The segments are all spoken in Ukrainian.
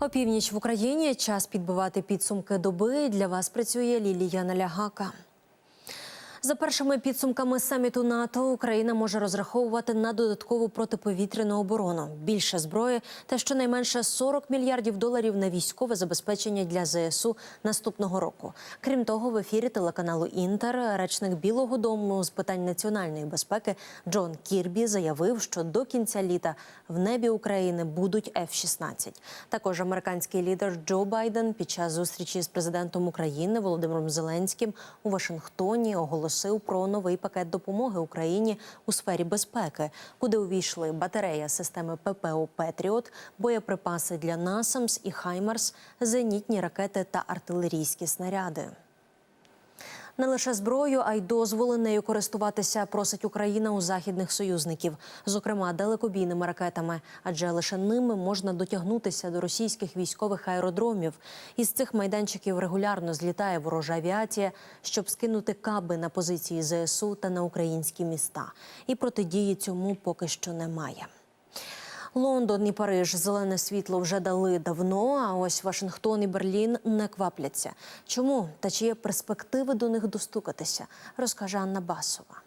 Опівніч в Україні час підбивати підсумки доби. Для вас працює Лілія Налягака. За першими підсумками саміту НАТО Україна може розраховувати на додаткову протиповітряну оборону, більше зброї та щонайменше 40 мільярдів доларів на військове забезпечення для ЗСУ наступного року. Крім того, в ефірі телеканалу Інтер речник Білого Дому з питань національної безпеки Джон Кірбі заявив, що до кінця літа в небі України будуть F-16. Також американський лідер Джо Байден під час зустрічі з президентом України Володимиром Зеленським у Вашингтоні оголосив про новий пакет допомоги Україні у сфері безпеки, куди увійшли батарея системи ППО Петріот, боєприпаси для Насамс і Хаймарс, зенітні ракети та артилерійські снаряди. Не лише зброю, а й дозволи нею користуватися просить Україна у західних союзників, зокрема далекобійними ракетами, адже лише ними можна дотягнутися до російських військових аеродромів. Із цих майданчиків регулярно злітає ворожа авіація, щоб скинути каби на позиції ЗСУ та на українські міста. І протидії цьому поки що немає. Лондон і Париж зелене світло вже дали давно. А ось Вашингтон і Берлін не квапляться. Чому та чи є перспективи до них достукатися? Розкаже Анна Басова.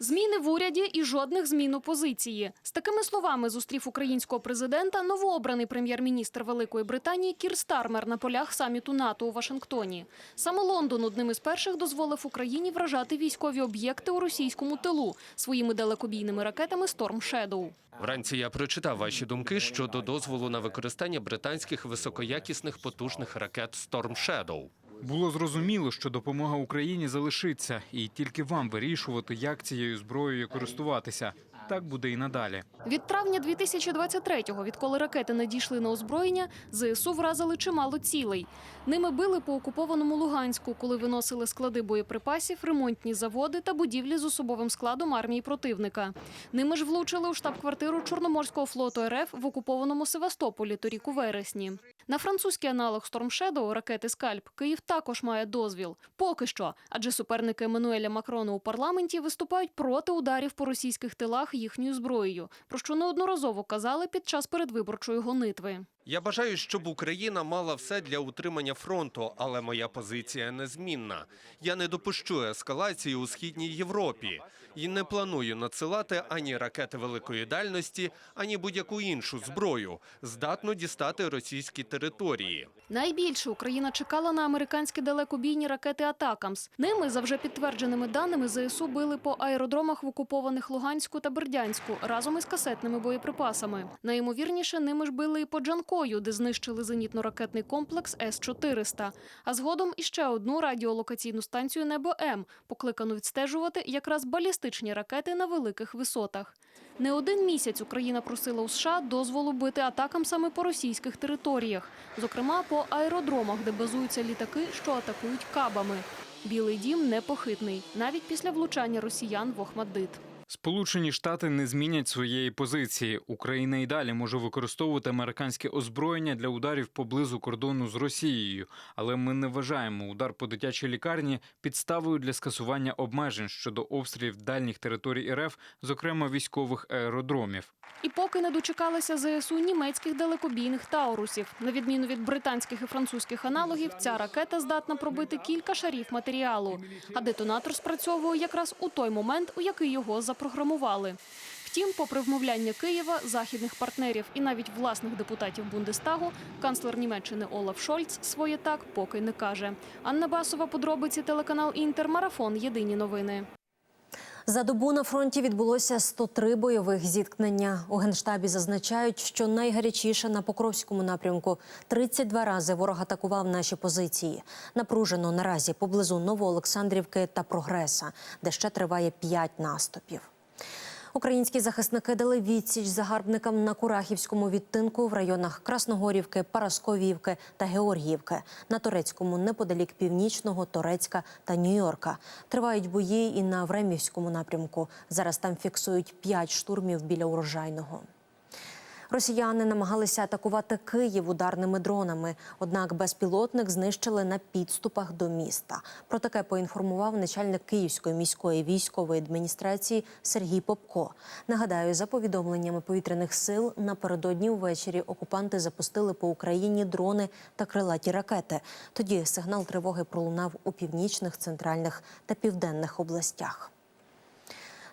Зміни в уряді і жодних змін у позиції. З такими словами зустрів українського президента новообраний прем'єр-міністр Великої Британії Кір Стармер на полях саміту НАТО у Вашингтоні. Саме Лондон одним із перших дозволив Україні вражати військові об'єкти у російському тилу своїми далекобійними ракетами Storm Shadow. Вранці я прочитав ваші думки щодо дозволу на використання британських високоякісних потужних ракет Storm Shadow. Було зрозуміло, що допомога Україні залишиться, і тільки вам вирішувати, як цією зброєю користуватися. Так буде і надалі. Від травня 2023-го, відколи ракети надійшли на озброєння, ЗСУ вразили чимало цілей. Ними били по окупованому Луганську, коли виносили склади боєприпасів, ремонтні заводи та будівлі з особовим складом армії противника. Ними ж влучили у штаб-квартиру Чорноморського флоту РФ в окупованому Севастополі торік у вересні. На французький аналог Storm Shadow ракети Скальп Київ також має дозвіл. Поки що, адже суперники Еммануеля Макрона у парламенті виступають проти ударів по російських тилах їхньою зброєю, про що неодноразово казали під час передвиборчої гонитви. Я бажаю, щоб Україна мала все для утримання фронту, але моя позиція незмінна. Я не допущу ескалації у східній Європі і не планую надсилати ані ракети великої дальності, ані будь-яку іншу зброю, здатну дістати російські території. Найбільше Україна чекала на американські далекобійні ракети Атакамс. Ними, за вже підтвердженими даними, ЗСУ били по аеродромах в окупованих Луганську та Бердянську разом із касетними боєприпасами. Найімовірніше, ними ж били і по Джанкою, де знищили зенітно-ракетний комплекс С-400. А згодом іще одну радіолокаційну станцію Небо М, покликану відстежувати якраз балістичні ракети на великих висотах. Не один місяць Україна просила у США дозволу бити атакам саме по російських територіях, зокрема по аеродромах, де базуються літаки, що атакують кабами. Білий дім непохитний, навіть після влучання росіян в Охмаддит. Сполучені Штати не змінять своєї позиції. Україна і далі може використовувати американське озброєння для ударів поблизу кордону з Росією, але ми не вважаємо удар по дитячій лікарні підставою для скасування обмежень щодо обстрілів дальніх територій РФ, зокрема військових аеродромів. І поки не дочекалися ЗСУ німецьких далекобійних таурусів. На відміну від британських і французьких аналогів, ця ракета здатна пробити кілька шарів матеріалу. А детонатор спрацьовує якраз у той момент, у який його запрограмували. Втім, попри вмовляння Києва, західних партнерів і навіть власних депутатів Бундестагу, канцлер Німеччини Олаф Шольц своє так поки не каже. Анна Басова, подробиці телеканал Інтермарафон. Єдині новини. За добу на фронті відбулося 103 бойових зіткнення. У генштабі зазначають, що найгарячіше на Покровському напрямку 32 рази ворог атакував наші позиції. Напружено наразі поблизу Новоолександрівки та Прогреса, де ще триває 5 наступів. Українські захисники дали відсіч загарбникам на Курахівському відтинку в районах Красногорівки, Парасковіївки та Георгіївки на турецькому неподалік північного Торецька та Нью-Йорка. Тривають бої і на Времівському напрямку. Зараз там фіксують п'ять штурмів біля урожайного. Росіяни намагалися атакувати Київ ударними дронами, однак безпілотник знищили на підступах до міста. Про таке поінформував начальник Київської міської військової адміністрації Сергій Попко. Нагадаю, за повідомленнями повітряних сил напередодні увечері окупанти запустили по Україні дрони та крилаті ракети. Тоді сигнал тривоги пролунав у північних, центральних та південних областях.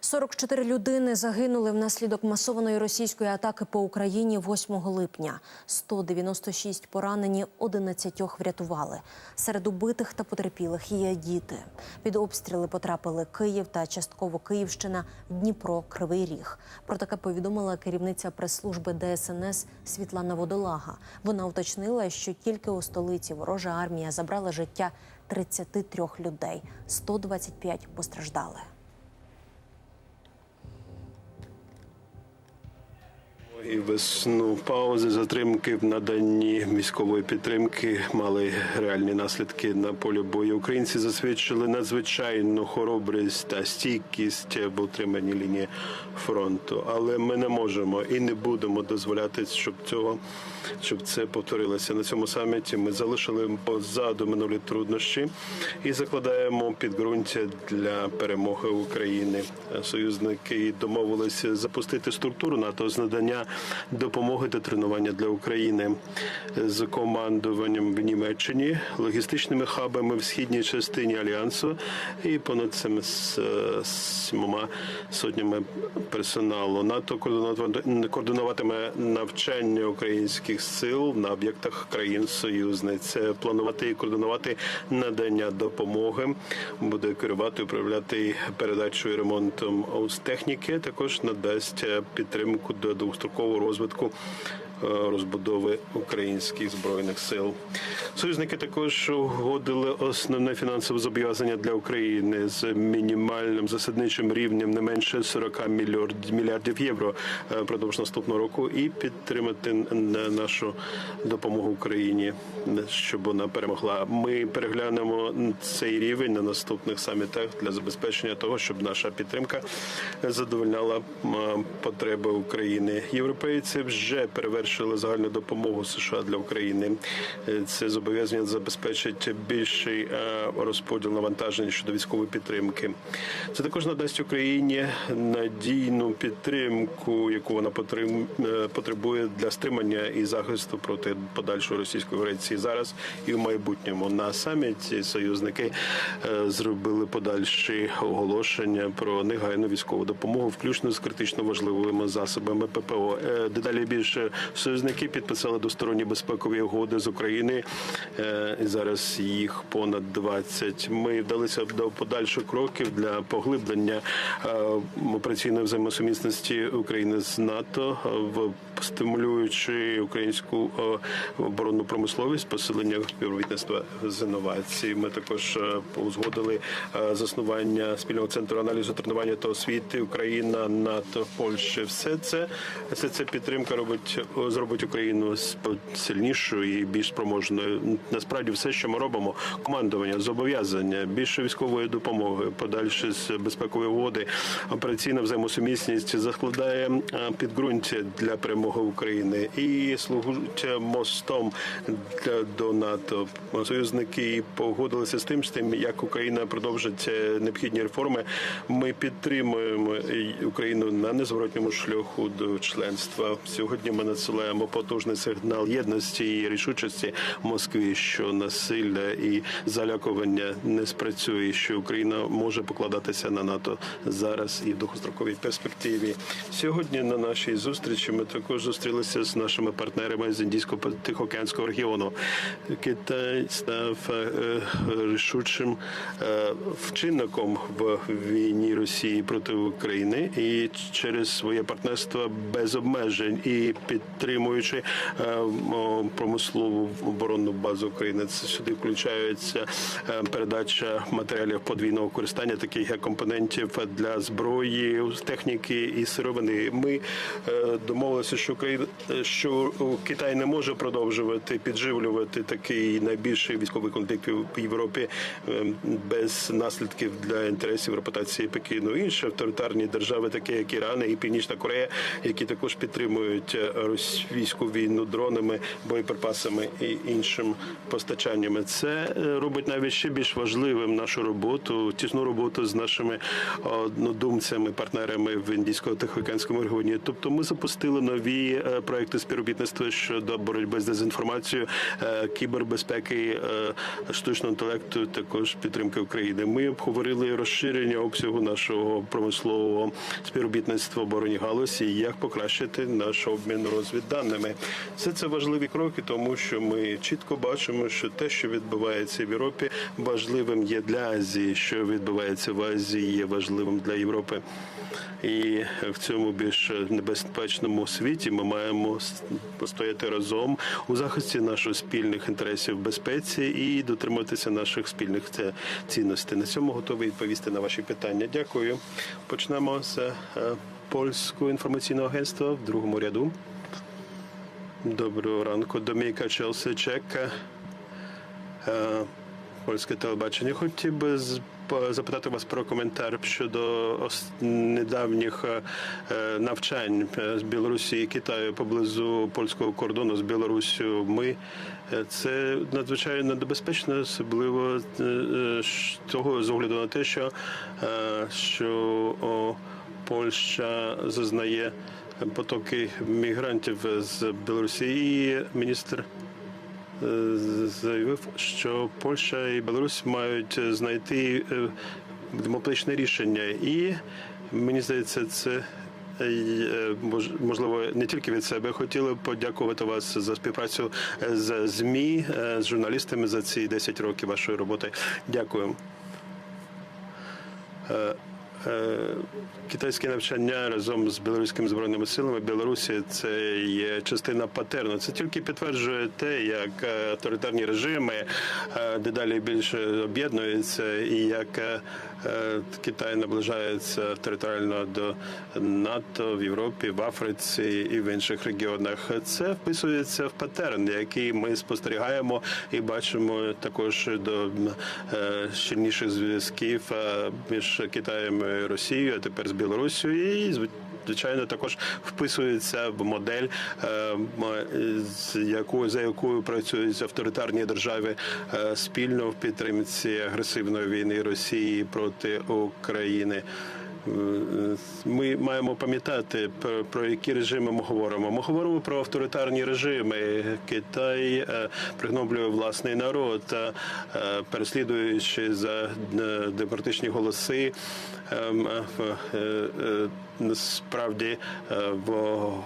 44 людини загинули внаслідок масованої російської атаки по Україні 8 липня. 196 поранені, 11 врятували. Серед убитих та потерпілих є діти. Під обстріли потрапили Київ та частково Київщина, Дніпро, Кривий Ріг. Про таке повідомила керівниця прес-служби ДСНС Світлана Водолага. Вона уточнила, що тільки у столиці ворожа армія забрала життя 33 людей, 125 постраждали. І весну паузи, затримки в наданні військової підтримки мали реальні наслідки на полі бою. Українці засвідчили надзвичайну хоробрість та стійкість в утриманні лінії фронту. Але ми не можемо і не будемо дозволяти, щоб цього щоб це повторилося на цьому саміті. Ми залишили позаду минулі труднощі і закладаємо підґрунтя для перемоги України. Союзники домовилися запустити структуру НАТО з надання допомоги та тренування для України з командуванням в Німеччині, логістичними хабами в східній частині альянсу і понад цими сімома сотнями персоналу. НАТО координуватиме навчання українських сил на об'єктах країн союзниць, планувати і координувати надання допомоги, буде керувати, управляти передачою і ремонтом техніки. Також надасть підтримку до довгострокового розвитку розбудови українських збройних сил. Союзники також угодили основне фінансове зобов'язання для України з мінімальним засадничим рівнем не менше 40 мільярд- мільярдів євро е, впродовж наступного року і підтримати на- нашу допомогу Україні, щоб вона перемогла. Ми переглянемо цей рівень на наступних самітах для забезпечення того, щоб наша підтримка задовольняла потреби України. Європейці вже перевершили загальну допомогу США для України. Е, Це зобов'язання забезпечить більший е, розподіл навантажень щодо військової підтримки. Це також надасть Україні надійну підтримку, яку вона е, потребує для стримання і захисту проти подальшої російської агресії зараз і в майбутньому. На саміті союзники зробили подальші оголошення про негайну військову допомогу, включно з критично важливими засобами ППО. Дедалі більше союзники підписали двосторонні безпекові угоди з України. Е, Зараз їх понад 20. Ми вдалися до подальших кроків для поглиблення е, операційної взаємосумісності України з НАТО в стимулюючи українську е, оборонну промисловість, посилення співробітництва з інновацій. Ми також узгодили заснування спільного центру аналізу тренування та освіти Україна, НАТО, Польща. Все це все це підтримка робить зробить Україну сильнішою і більш спроможною. Насправді, все, що ми робимо, командування, зобов'язання, більше військової допомоги, подальші з безпекової угоди, операційна взаємосумісність закладає е, підґрунтя для перемоги України і слугуть мостом до НАТО. Союзники погодилися з тим, з тим, як Україна продовжить е, необхідні реформи. Ми підтримуємо Україну на незворотньому шляху до членства. Сьогодні ми надсилаємо потужний сигнал єдності і рішучості Москві, що насилля і залякування не спрацює, що Україна може покладатися на НАТО зараз і в довгостроковій перспективі. Сьогодні на нашій зустрічі ми також зустрілися з нашими партнерами з індійсько-тихоокеанського регіону. Китай став е, рішучим е, вчинником в війні Росії проти України і через своє партнерство без обмежень і підтримки підтримуючи е, промислову оборонну базу України. Це сюди включається е, передача матеріалів подвійного користання, таких як компонентів для зброї, техніки і сировини. Ми е, домовилися, що Україна що Китай не може продовжувати підживлювати такий найбільший військовий конфлікт в Європі без наслідків для інтересів репутації Пекіну. Інші авторитарні держави, такі як Іран і Північна Корея, які також підтримують е, російську війну дронами, боєприпасами і іншим постачаннями. Це е, робить навіть ще більш важливим нашу роботу, тісну роботу з нашими однодумцями, партнерами в індійсько-тихоокеанському регіоні. Тобто, ми запустили нові е, проекти співробітництва щодо боротьби з дезінформацією, е, кібербезпеки, е, штучного інтелекту, також підтримки України. Ми обговорили розширення обсягу нашого промислового співробітництва оборонній галузі, як покращити наш обмін розвідданими. Все це важливі кроки, тому що ми чітко бачимо, що те, що відбувається в Європі, важливим є для Азії. Що відбувається в Азії, є важливим для Європи. І в цьому більш небезпечному світі ми маємо постояти разом у захисті наших спільних інтересів безпеці і дотримуватися наших спільних цінностей. На цьому готовий відповісти на ваші питання. Дякую. Почнемо з е, польського інформаційного агентства в другому ряду. Доброго ранку, Домійка Челсичек. Е, Польське телебачення. Хотів би запитати вас про коментар щодо недавніх е, навчань е, з Білорусі і Китаю поблизу польського кордону з Білоруссю. Ми це надзвичайно небезпечно, особливо того з огляду на те, що, що Польща зазнає потоки мігрантів з Білорусі. І міністр е, заявив, що Польща і Білорусь мають знайти е, демократичне рішення, і мені здається, це. е, мож- Можливо, не тільки від себе хотіли подякувати вас за співпрацю з ЗМІ, з журналістами за ці 10 років вашої роботи. Дякую. Е, Китайське навчання разом з білоруськими збройними силами Білорусі це є частина патерну. Це тільки підтверджує те, як е, авторитарні режими е, дедалі більше об'єднуються, і як Китай наближається територіально до НАТО в Європі, в Африці і в інших регіонах. Це вписується в патерн, який ми спостерігаємо і бачимо також до щільніших зв'язків між Китаєм Росією, а тепер з Білоруссю, і звичайно також вписується в модель, е, з якою за якою працюють авторитарні держави е, спільно в підтримці агресивної війни Росії проти України. Ми маємо пам'ятати про, які режими ми говоримо. Ми говоримо про авторитарні режими. Китай е, пригноблює власний народ, е, е, переслідуючи за е, демократичні голоси. Ем, е, е, е, Насправді е, в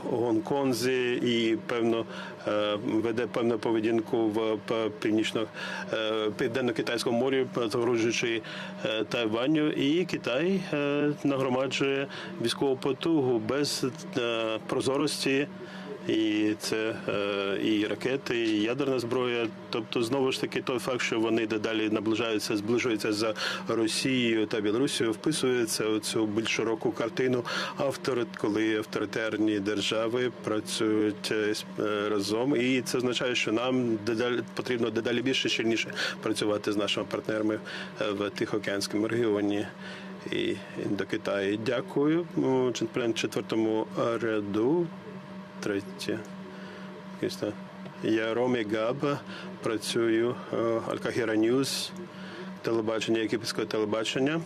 Гонконзі і певно е, веде певну поведінку в північно е, південно-китайському морі, загрожуючи е, Тайваню, і Китай е, нагромаджує військову потугу без е, прозорості. І це е, і ракети, і ядерна зброя. Тобто, знову ж таки, той факт, що вони дедалі наближаються, зближуються з Росією та Білорусією, вписується у цю більш широку картину авторит, коли авторитарні держави працюють е, е, разом. І це означає, що нам дедалі потрібно дедалі більше щільніше працювати з нашими партнерами в Тихоокеанському регіоні. І до Китаю. Дякую. У четвертому ряду третє. Я Ромі Габа, працюю е, Алькагіра Ньюз, телебачення, єгипетського телебачення.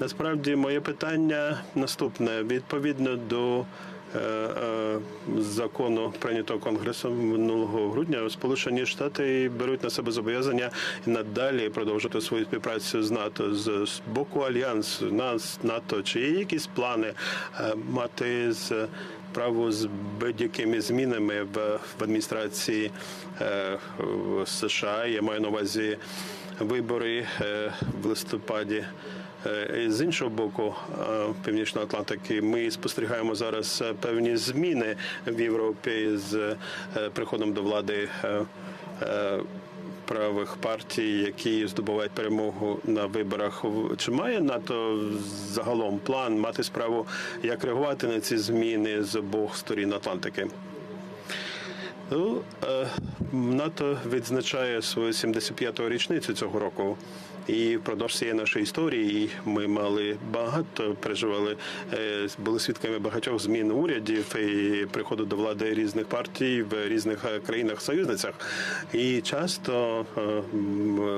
Насправді моє питання наступне. Відповідно до е, е, закону, прийнятого Конгресом минулого грудня, Сполучені Штати беруть на себе зобов'язання і надалі продовжувати свою співпрацю з НАТО з, боку альянсу, нас НАТО. Чи є якісь плани мати з право з будь-якими змінами в, адміністрації е, в США. Я маю на увазі вибори е, в листопаді Е, З іншого боку, Північної Атлантики, ми спостерігаємо зараз певні зміни в Європі з приходом до влади. Правих партій, які здобувають перемогу на виборах, чи має НАТО загалом план мати справу, як реагувати на ці зміни з обох сторін Атлантики? Ну, НАТО відзначає свою 75-ту річницю цього року. І впродовж цієї нашої історії ми мали багато переживали, е, були свідками багатьох змін урядів і приходу до влади різних партій в різних е, країнах-союзницях. І часто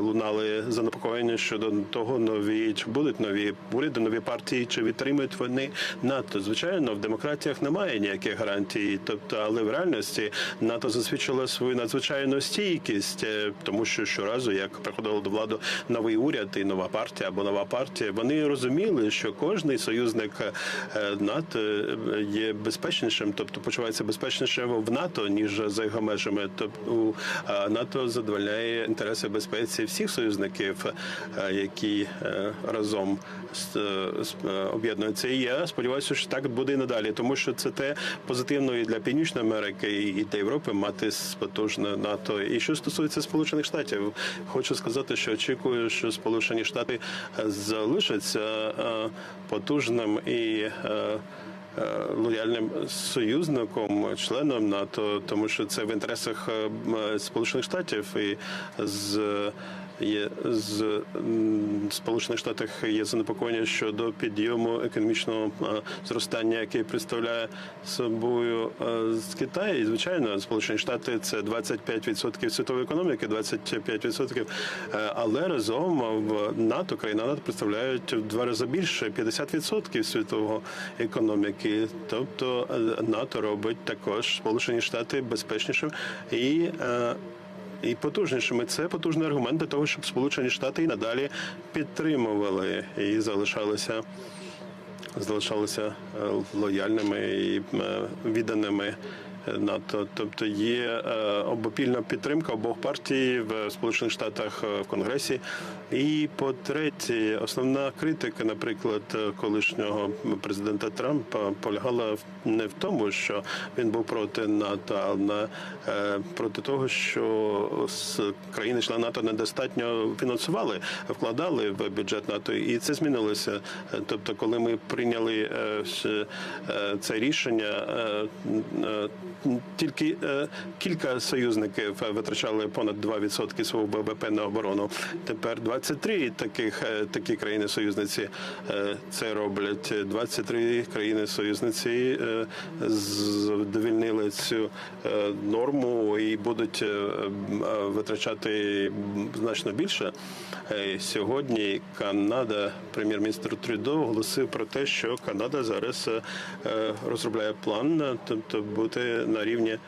лунали занепокоєння щодо того, нові чи будуть нові уряди, нові партії, чи відтримують вони НАТО. Звичайно, в демократіях немає ніяких гарантій. Тобто, але в реальності НАТО засвідчило свою надзвичайну стійкість, е, тому що щоразу, як приходило до влади новий уряд і нова партія або нова партія, вони розуміли, що кожний союзник е, НАТО е, є безпечнішим, тобто почувається безпечнішим в НАТО ніж за його межами. Тобто НАТО задовольняє інтереси безпеці всіх союзників, які разом об'єднуються. І я сподіваюся, що так буде і надалі, тому що це те позитивно і для Північної Америки, і для Європи мати потужне НАТО. І що стосується Сполучених Штатів, хочу сказати, що очікую, що Сполучені Штати залишаться е, потужним і. е, е, Лояльним союзником, членом НАТО, тому що це в інтересах е, Сполучених Штатів і з є з Сполучених Штатів є занепокоєння щодо підйому економічного е, зростання, який представляє собою е, з Китаю. І звичайно, Сполучені Штати це 25% світової економіки, 25%, е, але разом в НАТО країна НАТО представляють в два рази більше 50% світового економіки. Тобто е, НАТО робить також Сполучені Штати безпечнішим і. І потужнішими. Це потужний аргумент для того, щоб Сполучені Штати і надалі підтримували і залишалися залишалися е, лояльними і е, відданими НАТО. Тобто є е, обопільна підтримка обох партій в Сполучених Штатах е, в Конгресі. І по-третє, основна критика, наприклад, колишнього президента Трампа полягала не в тому, що він був проти НАТО, а на е, проти того, що з країни члени НАТО недостатньо фінансували, вкладали в бюджет НАТО, і це змінилося. Е, Тобто, коли ми прийняли е, е, це рішення, е, е, тільки е, кілька союзників витрачали понад 2% свого БВП на оборону. Тепер 23 таких е, такі країни-союзниці е, це роблять. 23 країни-союзниці е, задовільнили цю е, норму і будуть е, е, витрачати значно більше. Е, Сьогодні Канада, прем'єр-міністр Трюдо, оголосив про те, що Канада зараз е, е, розробляє план, е, тобто бути на рівні.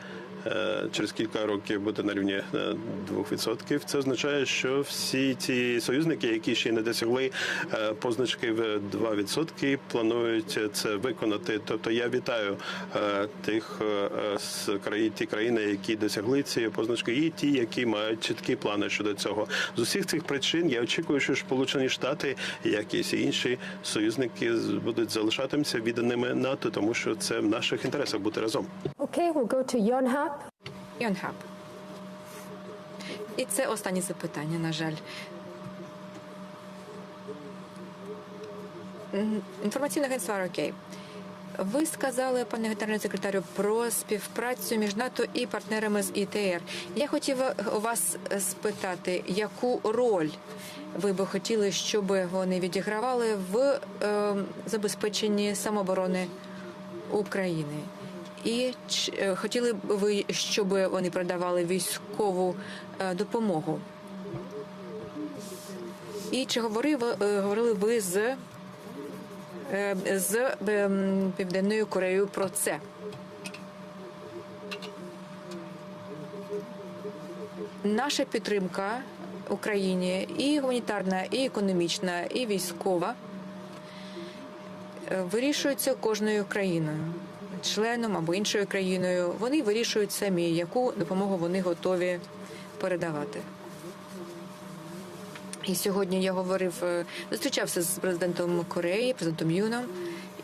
е, Через кілька років бути на рівні е, 2%. Це означає, що всі ті союзники, які ще не досягли е, позначки в 2%, планують це виконати. Тобто я вітаю е, тих е, з країн, ті країни, які досягли цієї позначки, і ті, які мають чіткі плани щодо цього. З усіх цих причин я очікую, що Сполучені Штати, як і всі інші союзники, будуть залишатимися відданими НАТО, тому що це в наших інтересах бути разом. Okay, we'll go to Yonhap. Йонхаб. І це останнє запитання, на жаль. Інформаційне агентство «Окей». Ви сказали, пане генеральний секретарю, про співпрацю між НАТО і партнерами з ІТР. Я хотіла у вас спитати, яку роль ви би хотіли, щоб вони відігравали в е, забезпеченні самооборони України? І е, хотіли б ви, щоб вони продавали військову е, допомогу? І чи говорив, е, говорили ви з, з Південною Кореєю про це? Наша підтримка Україні і гуманітарна, і економічна, і військова вирішується кожною країною, членом або іншою країною. Вони вирішують самі, яку допомогу вони готові передавати. І сьогодні я говорив, е, зустрічався з президентом Кореї, президентом Юном.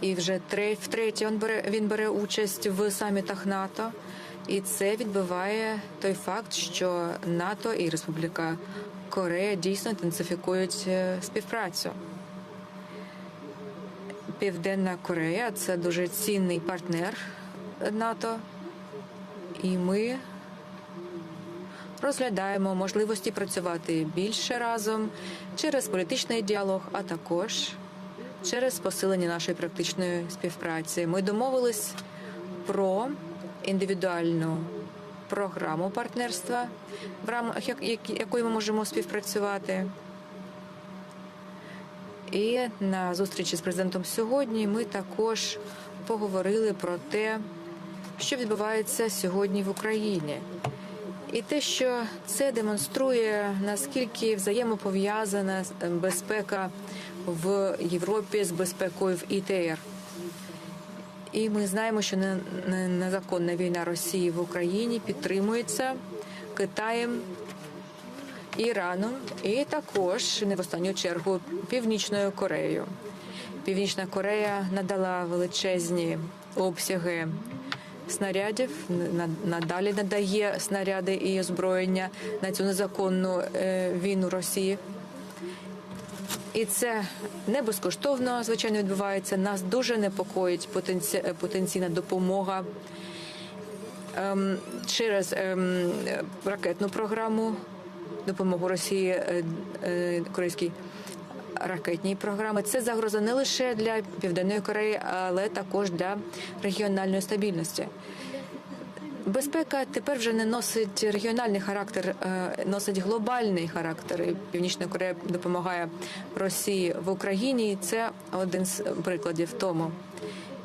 І вже тре- втретє він бере, він бере участь в самітах НАТО. І це відбиває той факт, що НАТО і Республіка Корея дійсно інтенсифікують е, співпрацю. Південна Корея це дуже цінний партнер НАТО, і ми розглядаємо можливості працювати більше разом через політичний діалог, а також через посилення нашої практичної співпраці. Ми домовились про індивідуальну програму партнерства, в рамках як- як- якої ми можемо співпрацювати. І на зустрічі з президентом сьогодні ми також поговорили про те, що відбувається сьогодні в Україні. І те, що це демонструє, наскільки взаємопов'язана е, безпека в Європі з безпекою в ІТР. І ми знаємо, що не- не- незаконна війна Росії в Україні підтримується Китаєм, Іраном і також не в останню чергу Північною Кореєю. Північна Корея надала величезні обсяги снарядів, надалі надає снаряди і озброєння на цю незаконну е, війну Росії. І це не безкоштовно, звичайно, відбувається. Нас дуже непокоїть е, потенційна допомога ем, через ем, ракетну програму, допомогу Росії е, е, корейській ракетній програми. Це загроза не лише для Південної Кореї, але також для регіональної стабільності. Безпека тепер вже не носить регіональний характер, е, носить глобальний характер. Північна Корея допомагає Росії в Україні. Це один з прикладів тому.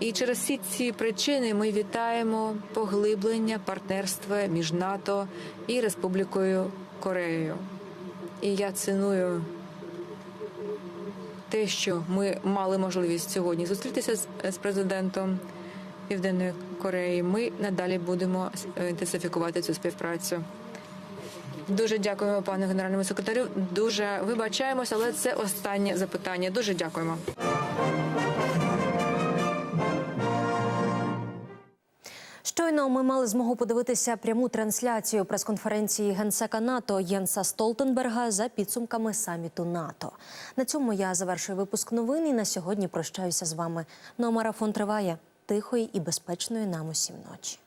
І через всі ці причини ми вітаємо поглиблення партнерства між НАТО і Республікою Кореєю. І я ціную те, що ми мали можливість сьогодні зустрітися з, з президентом Південної Кореї. Ми надалі будемо е, інтенсифікувати цю співпрацю. Дуже дякуємо, пане генеральному секретарю. Дуже вибачаємося, але це останнє запитання. Дуже дякуємо. Щойно ми мали змогу подивитися пряму трансляцію прес-конференції генсека НАТО Єнса Столтенберга за підсумками саміту НАТО. На цьому я завершую випуск новин і на сьогодні прощаюся з вами. Ну а марафон триває тихої і безпечної нам усім ночі.